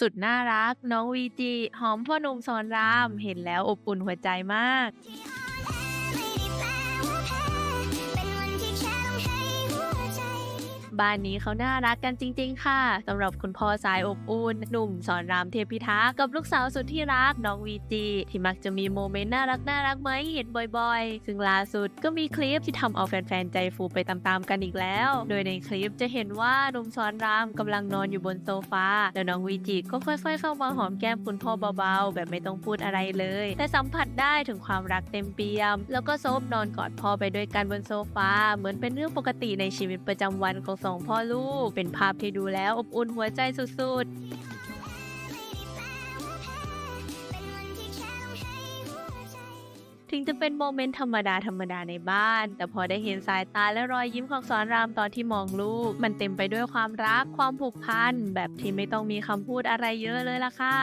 สุดน่ารัก น้องวีจีหอมพ่อหนุ่มสอนราม เห็นแล้วอบอุ่นหัวใจมาก บ้านนี้เขาน่ารักกันจริง ๆ ค่ะสำหรับคุณพ่อสายอบอุ่น หนุ่มสอนรามเทพิทักษ์กับลูกสาวสุดที่รักน้องวีจีที่มักจะมีโมเมนต์น่ารักน่ารักไหมเห็นบ่อยๆ ซึ่งล่าสุดก็มีคลิปที่ทำเอาแฟนๆใจฟูไปตามๆกันอีกแล้ว โดยในคลิปจะเห็นว่าหนุ่มสอนรามกำลังนอนอยู่บนโซฟาแล้วน้องวีจีก็ค่อย ๆ เข้ามาหอมแก้มคุณพ่อเบาๆ แบบไม่ต้องพูดอะไรเลย แต่สัมผัสได้ถึงความรักเต็มเปี่ยม แล้วก็โซบนอนกอดพ่อไปด้วยกันบนโซฟาเหมือนเป็นเรื่องปกติในชีวิตประจำวันของสองพ่อลูก เป็นภาพที่ดูแล้วอบอุ่นหัวใจสุดๆ ถึงจะเป็นโมเมนต์ธรรมดาธรรมดาในบ้าน แต่พอได้เห็นสายตาและรอยยิ้มของสอนรามตอนที่มองลูก มันเต็มไปด้วยความรักความผูกพันแบบที่ไม่ต้องมีคำพูดอะไรเยอะเลยล่ะค่ะ